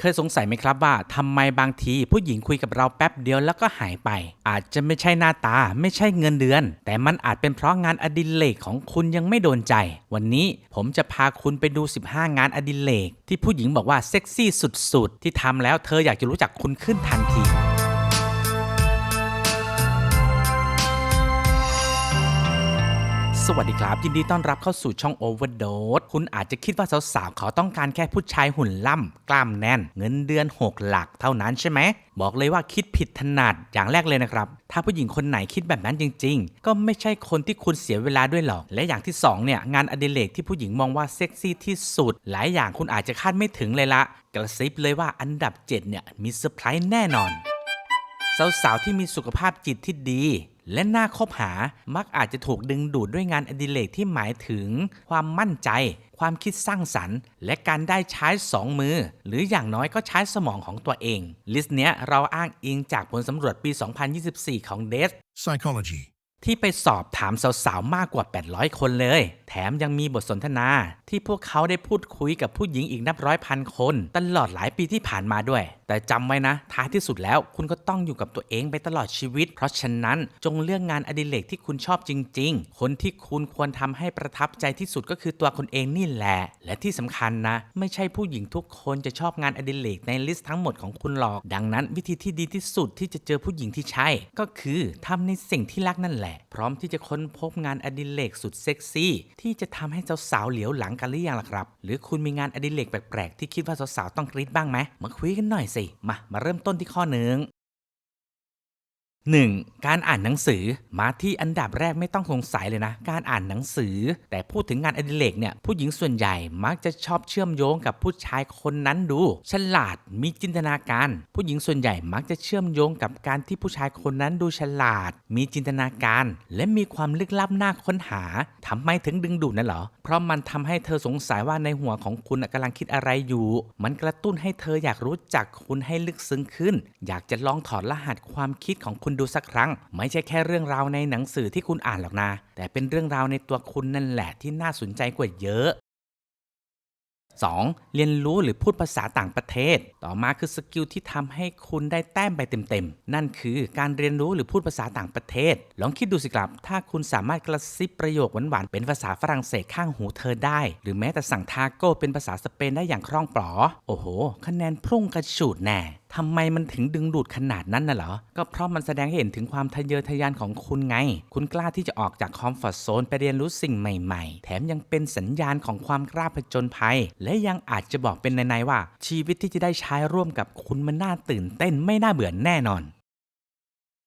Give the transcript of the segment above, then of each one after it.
เคยสงสัยไหมครับว่าทำไมบางทีผู้หญิงคุยกับเราแป๊บเดียวแล้วก็หายไป อาจจะไม่ใช่หน้าตาไม่ใช่เงินเดือน แต่มันอาจเป็นเพราะงานอดิเรกของคุณยังไม่โดนใจ วันนี้ผมจะพาคุณไปดู 15 งานอดิเรกที่ผู้หญิงบอกว่าเซ็กซี่สุดๆที่ทำแล้วเธออยากจะรู้จักคุณขึ้นทันที สวัสดีครับ ยินดีต้อนรับเข้าสู่ช่อง Overdose คุณอาจจะคิดว่าสาวๆเขาต้องการแค่ผู้ชายหุ่นล่ำ กล้ามแน่น เงินเดือน 6 หลักเท่านั้นใช่ไหม บอกเลยว่าคิดผิดถนัดอย่างแรกเลยนะครับ ถ้าผู้หญิงคนไหนคิดแบบนั้นจริง ๆ ก็ไม่ใช่คนที่คุณเสียเวลาด้วยหรอก และอย่างที่2เนี่ยงานอดิเรกที่ผู้หญิงมองว่าเซ็กซี่ที่สุด หลายอย่างคุณอาจจะคาดไม่ถึงเลยละกระซิบเลยว่าอันดับ7เนี่ยมีเซอร์ไพรส์แน่นอนสาวๆที่มีสุขภาพจิตที่ดี และน่าคบหามักอาจจะถูกดึงดูดด้วยงานอดิเรกที่หมายถึง ความมั่นใจ ความคิดสร้างสรรค์ และการได้ใช้สองมือ หรืออย่างน้อยก็ใช้สมองของตัวเอง ลิสต์เนี้ยเราอ้างอิงจากผลสำรวจปี 2024 ของเดส Psychology. ที่ไปสอบถามสาวๆ มากกว่า 800 คนเลย แถมยังมีบทสนทนา ที่พวกเขาได้พูดคุยกับผู้หญิงอีกนับร้อยพันคน ตลอดหลายปีที่ผ่านมาด้วย แต่จำไว้นะ ท้ายที่สุดแล้วคุณก็ต้องอยู่กับตัวเองไปตลอดชีวิต เพราะฉะนั้นจงเลือกงานอดิเรกที่คุณชอบจริง ๆ คนที่คุณควรทำให้ประทับใจที่สุดก็คือตัวคุณเองนี่แหละ และที่สำคัญนะ ไม่ใช่ผู้หญิงทุกคนจะชอบงานอดิเรกในลิสต์ทั้งหมดของคุณหรอก ดังนั้นวิธีที่ดีที่สุดที่จะเจอผู้หญิงที่ใช่ ก็คือทำในสิ่งที่รักนั่นแหละพร้อมที่จะค้นพบงานอดิเรกสุดเซ็กซี่ ที่จะทำให้สาวๆเหลียวหลังกันหรือยังล่ะครับ หรือคุณมีงานอดิเรกแปลกๆที่คิดว่าสาวๆต้องกรี๊ดบ้างไหมมาคุยกันหน่อยสิมามาเริ่มต้นที่ข้อหนึ่ง 1. การอ่านหนังสือมาที่อันดับแรกไม่ต้องสงสัยเลยนะ การอ่านหนังสือ แต่พูดถึงงานอดิเรกเนี่ยผู้หญิงส่วนใหญ่มักจะชอบเชื่อมโยงกับผู้ชายคนนั้นดู ฉลาดมีจินตนาการ ผู้หญิงส่วนใหญ่มักจะเชื่อมโยงกับการที่ผู้ชายคนนั้นดูฉลาด มีจินตนาการ และมีความลึกลับน่าค้นหาทำไมถึงดึงดูดนั่นเหรอ เพราะมันทำให้เธอสงสัยว่าในหัวของคุณน่ะกำลังคิดอะไรอยู่ มันกระตุ้นให้เธออยากรู้จักคุณให้ลึกซึ้งขึ้น อยากจะลองถอดรหัสความคิดของคุณดูสักครั้ง ไม่ใช่แค่เรื่องราวในหนังสือที่คุณอ่านหรอกนะ แต่เป็นเรื่องราวในตัวคุณนั่นแหละที่น่าสนใจกว่าเยอะ 2. เรียนรู้หรือพูดภาษาต่างประเทศ ต่อมาคือสกิลที่ทำให้คุณได้แต้มไปเต็มๆ นั่นคือการเรียนรู้หรือพูดภาษาต่างประเทศ ลองคิดดูสิครับ ถ้าคุณสามารถกระซิบประโยคหวานๆ เป็นภาษาฝรั่งเศสข้างหูเธอได้ หรือแม้แต่สั่งทาโก้เป็นภาษาสเปนได้อย่างคล่องปลอ โอ้โห คะแนนพุ่งกระฉูดแน่ ทำไมมันถึงดึงดูดขนาดนั้นน่ะเหรอ ก็เพราะมันแสดงให้เห็นถึงความทะเยอทะยานของคุณไง คุณกล้าที่จะออกจากคอมฟอร์ทโซนไปเรียนรู้สิ่งใหม่ๆ แถมยังเป็นสัญญาณของความกล้าผจญภัย และยังอาจจะบอกเป็นในๆว่า ชีวิตที่จะได้ใช้ร่วมกับคุณมันน่าตื่นเต้นไม่น่าเบื่อแน่นอน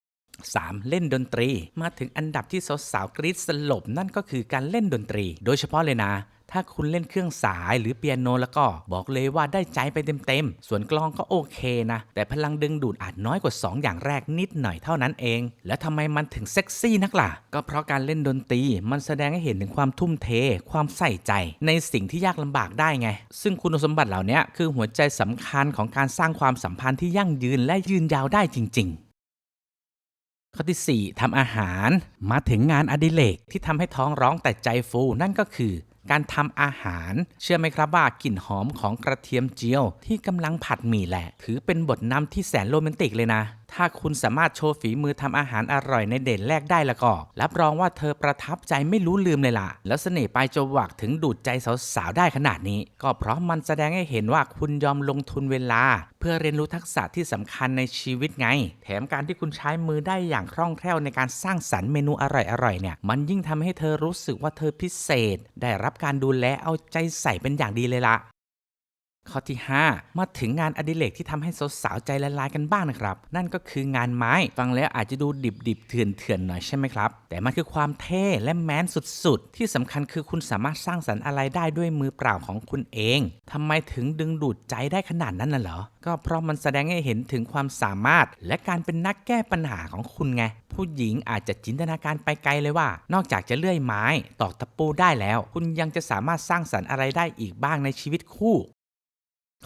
3. เล่นดนตรี มาถึงอันดับที่สาวๆกรี๊ดสลบนั่นก็คือการเล่นดนตรี โดยเฉพาะเลยนะ ถ้าคุณเล่นเครื่องสายหรือเปียโนแล้วก็บอกเลยว่าได้ใจไปเต็มๆ ส่วนกลองก็โอเคนะ แต่พลังดึงดูดอาจน้อยกว่า 2 อย่างแรกนิดหน่อยเท่านั้นเอง แล้วทำไมมันถึงเซ็กซี่นักล่ะ ก็เพราะการเล่นดนตรีมันแสดงให้เห็นถึงความทุ่มเท ความใส่ใจ ในสิ่งที่ยากลำบากได้ไง ซึ่งคุณสมบัติเหล่านี้คือหัวใจสำคัญของการสร้างความสัมพันธ์ที่ยั่งยืนและยืนยาวได้จริง ๆข้อที่ 4ทำอาหาร มาถึงงานอดิเรกที่ทำให้ท้องร้องแต่ใจฟูนั่นก็คือ การทำอาหาร เชื่อไหมครับว่ากลิ่นหอมของกระเทียมเจียว ที่กำลังผัดหมี่แหละ ถือเป็นบทนำที่แสนโรแมนติกเลยนะ ถ้าคุณสามารถโชว์ฝีมือทำอาหารอร่อยในเด่นแรกได้ล้วก็ รับรองว่าเธอประทับใจไม่รู้ลืมเลยล่ะ แล้วเสน่ห์ปลายจวักถึงดูดใจสาวๆได้ขนาดนี้ ก็เพราะมันแสดงให้เห็นว่าคุณยอมลงทุนเวลา เพื่อเรียนรู้ทักษะที่สำคัญในชีวิตไง แถมการที่คุณใช้มือได้อย่างคล่องแคล่วในการสร้างสรรค์เมนูอร่อยๆเนี่ย มันยิ่งทำให้เธอรู้สึกว่าเธอพิเศษ ได้รับการดูแลเอาใจใส่เป็นอย่างดีเลยล่ะ ข้อที่ 5 มาถึงงานอดิเรกที่ทำให้สาวๆใจละลายกันบ้างนะครับ นั่นก็คืองานไม้ ฟังแล้วอาจจะดูดิบๆเถื่อนๆหน่อยใช่ไหมครับ แต่มันคือความเท่และแมนสุดๆ ที่สำคัญคือคุณสามารถสร้างสรรค์อะไรได้ด้วยมือเปล่าของคุณเองทำไมถึงดึงดูดใจได้ขนาดนั้นน่ะเหรอ ก็เพราะมันแสดงให้เห็นถึงความสามารถ และการเป็นนักแก้ปัญหาของคุณไงผู้หญิงอาจจะจินตนาการไปไกลเลยว่า นอกจากจะเลื่อยไม้ตอกตะปูได้แล้ว คุณยังจะสามารถสร้างสรรค์อะไรได้อีกบ้างในชีวิตคู่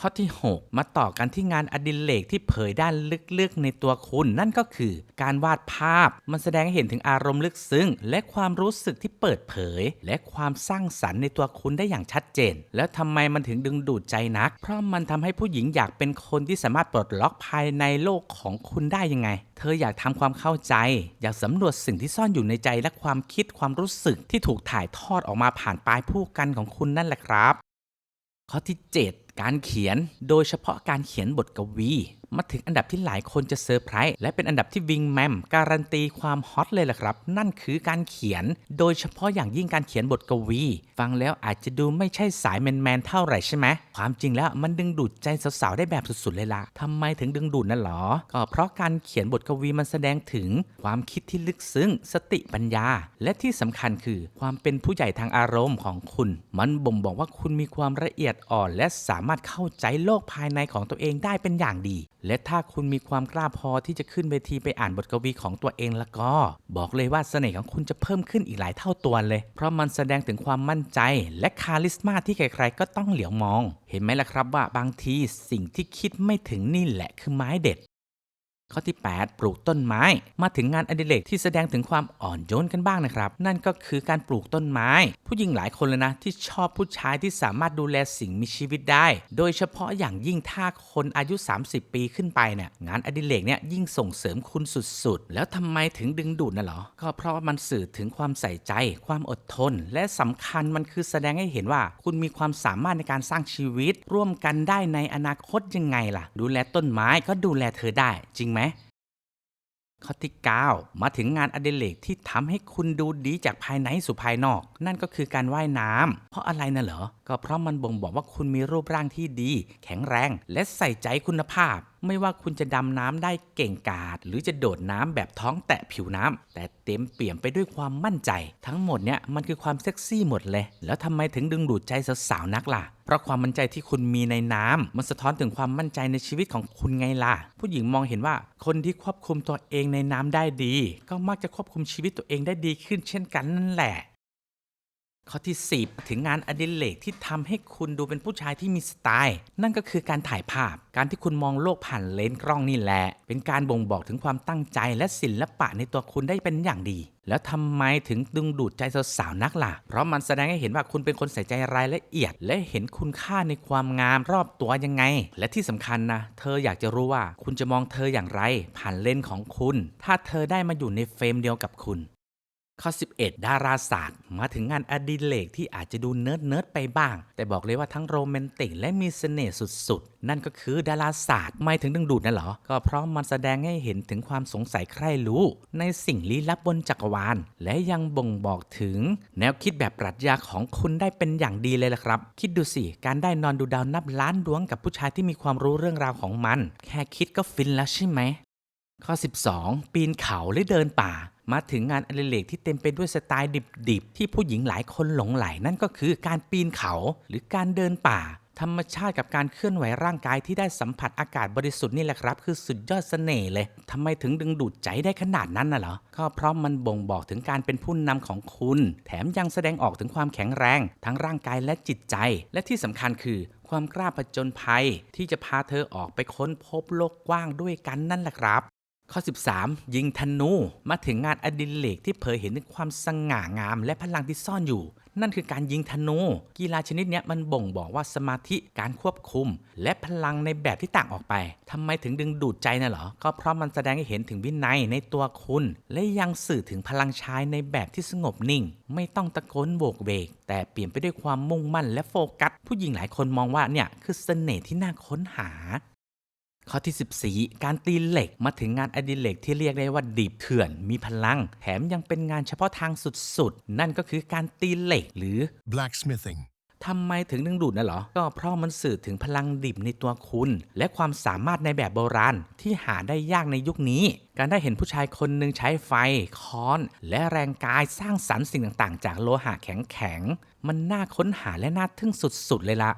ข้อที่ 6 มาต่อกันที่งานอดิเรกที่เผยด้านลึกๆในตัวคุณ นั่นก็คือการวาดภาพ มันแสดงให้เห็นถึงอารมณ์ลึกซึ้ง และความรู้สึกที่เปิดเผย และความสร้างสรรค์ในตัวคุณได้อย่างชัดเจน แล้วทำไมมันถึงดึงดูดใจนัก เพราะมันทำให้ผู้หญิงอยากเป็นคนที่สามารถปลดล็อกภายในโลกของคุณได้ยังไง เธออยากทำความเข้าใจ อยากสำรวจสิ่งที่ซ่อนอยู่ในใจและความคิดความรู้สึกที่ถูกถ่ายทอดออกมาผ่านปลายผู้กันของคุณนั่นแหละครับ ข้อที่ 7 การเขียนโดยเฉพาะการเขียนบทกวี มาถึงอันดับที่หลายคนจะเซอร์ไพรส์และเป็นอันดับที่วิงแมมการันตีความฮอตเลยล่ะครับ นั่นคือการเขียน โดยเฉพาะอย่างยิ่งการเขียนบทกวี ฟังแล้วอาจจะดูไม่ใช่สายแมนๆเท่าไหร่ใช่ไหมความจริงแล้วมันดึงดูดใจสาวๆได้แบบสุดๆเลยล่ะทำไมถึงดึงดูดนั่นหรอ ก็เพราะการเขียนบทกวีมันแสดงถึง ความคิดที่ลึกซึ้ง สติปัญญา และที่สำคัญคือ ความเป็นผู้ใหญ่ทางอารมณ์ของคุณ มันบ่งบอกว่าคุณมีความละเอียดอ่อนและสามารถเข้าใจโลกภายในของตัวเองได้เป็นอย่างดี และถ้าคุณมีความกล้าพอที่จะขึ้นเวทีไปอ่านบทกวีของตัวเองแล้วก็ บอกเลยว่าเสน่ห์ของคุณจะเพิ่มขึ้นอีกหลายเท่าตัวเลย เพราะมันแสดงถึงความมั่นใจ และคาลิสมาที่ใครๆก็ต้องเหลียวมอง เห็นไหมล่ะครับว่าบางทีสิ่งที่คิดไม่ถึงนี่แหละคือไม้เด็ด ข้อที่ 8 ปลูกต้นไม้ มาถึงงานอดิเรกที่แสดงถึงความอ่อนโยนกันบ้างนะครับ นั่นก็คือการปลูกต้นไม้ ผู้หญิงหลายคนเลยนะ ที่ชอบผู้ชายที่สามารถดูแลสิ่งมีชีวิตได้ โดยเฉพาะอย่างยิ่งถ้าคนอายุ 30 ปีขึ้นไปเนี่ยงานอดิเรกเนี่ยยิ่งส่งเสริมคุณสุดๆ แล้วทำไมถึงดึงดูดน่ะหรอ ก็เพราะมันสื่อถึงความใส่ใจ ความอดทน และสำคัญมันคือแสดงให้เห็นว่า คุณมีความสามารถในการสร้างชีวิต ร่วมกันได้ในอนาคตยังไงล่ะ ดูแลต้นไม้ก็ดูแลเธอได้จริงไหมข้อที่ 9 มาถึงงานอดิเรกที่ทำให้คุณดูดีจากภายในสู่ภายนอก นั่นก็คือการว่ายน้ำเพราะอะไรนะเหรอ ก็เพราะมันบ่งบอกว่าคุณมีรูปร่างที่ดี แข็งแรง และใส่ใจคุณภาพ ไม่ว่าคุณจะดำน้ำได้เก่งกาจหรือจะโดดน้ำแบบท้องแตะผิวน้ำแต่เต็มเปี่ยมไปด้วยความมั่นใจ ทั้งหมดเนี่ยมันคือความเซ็กซี่หมดเลย แล้วทำไมถึงดึงดูดใจสาวๆนักล่ะเพราะความมั่นใจที่คุณมีในน้ำมันสะท้อนถึงความมั่นใจในชีวิตของคุณไงล่ะ ผู้หญิงมองเห็นว่าคนที่ควบคุมตัวเองในน้ำได้ดี ก็มักจะควบคุมชีวิตตัวเองได้ดีขึ้นเช่นกันนั่นแหละ ข้อที่ 10 ถึงงานอดิเรกที่ทำให้คุณดูเป็นผู้ชายที่มีสไตล์ นั่นก็คือการถ่ายภาพ การที่คุณมองโลกผ่านเลนส์กล้องนี่แหละ เป็นการบ่งบอกถึงความตั้งใจและศิลปะในตัวคุณได้เป็นอย่างดี แล้วทำไมถึงดึงดูดใจสาวๆนักล่ะ เพราะมันแสดงให้เห็นว่าคุณเป็นคนใส่ใจรายละเอียด และเห็นคุณค่าในความงามรอบตัวยังไง และที่สำคัญนะ เธออยากจะรู้ว่าคุณจะมองเธออย่างไร ผ่านเลนส์ของคุณ ถ้าเธอได้มาอยู่ในเฟรมเดียวกับคุณ ข้อ 11 ดาราศาสตร์ มาถึงงานอดิเรกที่อาจจะดูเนิร์ดเนิร์ดไปบ้าง แต่บอกเลยว่าทั้งโรแมนติกและมีเสน่ห์สุดๆ นั่นก็คือดาราศาสตร์ไม่ถึงดึงดูดนะเหรอ ก็เพราะมันแสดงให้เห็นถึงความสงสัยใคร่รู้ ในสิ่งลี้ลับบนจักรวาล และยังบ่งบอกถึง แนวคิดแบบปรัชญาของคุณได้เป็นอย่างดีเลยล่ะครับ คิดดูสิ การได้นอนดูดาวนับล้านดวงกับผู้ชายที่มีความรู้เรื่องราวของมัน แค่คิดก็ฟินแล้วใช่ไหมข้อ 12 ปีนเขาหรือเดินป่า มาถึงงานอดิเรกที่เต็มไปด้วยสไตล์ดิบๆ ที่ผู้หญิงหลายคนหลงไหลนั่นก็คือการปีนเขาหรือการเดินป่า ธรรมชาติกับการเคลื่อนไหวร่างกายที่ได้สัมผัสอากาศบริสุทธิ์นี่แหละครับ คือสุดยอดเสน่ห์เลยทำไมถึงดึงดูดใจได้ขนาดนั้นน่ะเหรอก็เพราะมันบ่งบอกถึงการเป็นผู้นำของคุณ แถมยังแสดงออกถึงความแข็งแรง ทั้งร่างกายและจิตใจ และที่สำคัญคือความกล้าผจญภัยที่จะพาเธอออกไปค้นพบโลกกว้างด้วยกันนั่นแหละครับ ข้อ 13 ยิงธนูมาถึงงานอดิเรกที่เผยเห็นถึงความสง่างามและพลังที่ซ่อนอยู่ นั่นคือการยิงธนู กีฬาชนิดนี้มันบ่งบอกว่าสมาธิการควบคุม และพลังในแบบที่ต่างออกไปทำไมถึงดึงดูดใจน่ะเหรอ ก็เพราะมันแสดงให้เห็นถึงวินัยในตัวคุณ และยังสื่อถึงพลังชายในแบบที่สงบนิ่ง ไม่ต้องตะโกนโบกเวกแต่เปลี่ยนไปด้วยความมุ่งมั่นและโฟกัสผู้หญิงหลายคนมองว่าเนี่ยคือเสน่ห์ที่น่าค้นหา ข้อที่ 14 การตีเหล็กมาถึงงานอดิเรกที่เรียกได้ว่าดิบเถื่อน มีพลัง แถมยังเป็นงานเฉพาะทางสุดๆ นั่นก็คือการตีเหล็กหรือ blacksmithing, ทำไมถึงดึงดูดนะเหรอ ก็เพราะมันสื่อถึงพลังดิบในตัวคุณ และความสามารถในแบบโบราณที่หาได้ยากในยุคนี้ การได้เห็นผู้ชายคนหนึ่งใช้ไฟ ค้อน และแรงกายสร้างสรรค์สิ่งต่างๆ จากโลหะแข็งๆ มันน่าค้นหาและน่าทึ่งสุดๆ เลยละ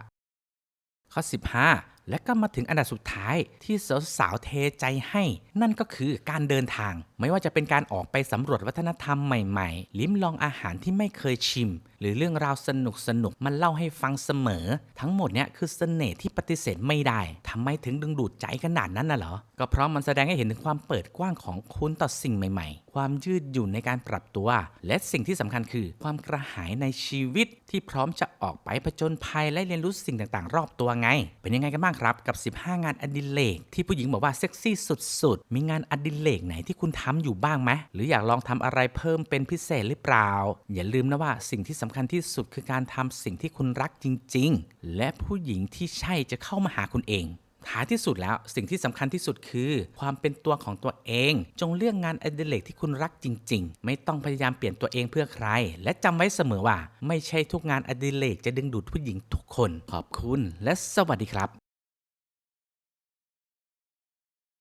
ข้อ 15 และก็มาถึงอันดับสุดท้ายที่สาวๆเทใจให้ นั่นก็คือการเดินทาง ไม่ว่าจะเป็นการออกไปสำรวจวัฒนธรรมใหม่ๆ ลิ้มลองอาหารที่ไม่เคยชิม หรือเรื่องราวสนุกสนุกๆมันเล่าให้ฟังเสมอ ทั้งหมดเนี่ยคือเสน่ห์ที่ปฏิเสธไม่ได้ทำไมถึงดึงดูดใจขนาดนั้นน่ะเหรอ ก็เพราะมันแสดงให้เห็นถึงความเปิดกว้างของคุณต่อสิ่งใหม่ ๆ ความยืดหยุ่นในการปรับตัว และสิ่งที่สำคัญคือ ความกระหายในชีวิตที่พร้อมจะออกไปผจญภัยและเรียนรู้สิ่งต่างๆ รอบตัวไง เป็นยังไงกันบ้างครับกับ 15 งานอดิเรกที่ผู้หญิงบอกว่าเซ็กซี่สุดๆ มีงานอดิเรกไหนที่คุณทำอยู่บ้างไหมหรืออยากลองทำอะไรเพิ่มเป็นพิเศษหรือเปล่า อย่าลืมนะว่าสิ่งที่สำคัญที่สุดคือการทำสิ่งที่คุณรักจริง ๆ และผู้หญิงที่ใช่จะเข้ามาหาคุณเองท้ายที่สุดแล้วสิ่งที่สำคัญที่สุดคือ ความเป็นตัวของตัวเอง จงเลือกงานอดิเรกที่คุณรักจริง ๆ ไม่ต้องพยายามเปลี่ยนตัวเองเพื่อใคร และจำไว้เสมอว่า ไม่ใช่ทุกงานอดิเรกจะดึงดูดผู้หญิงทุกคน ขอบคุณและสวัสดีครับ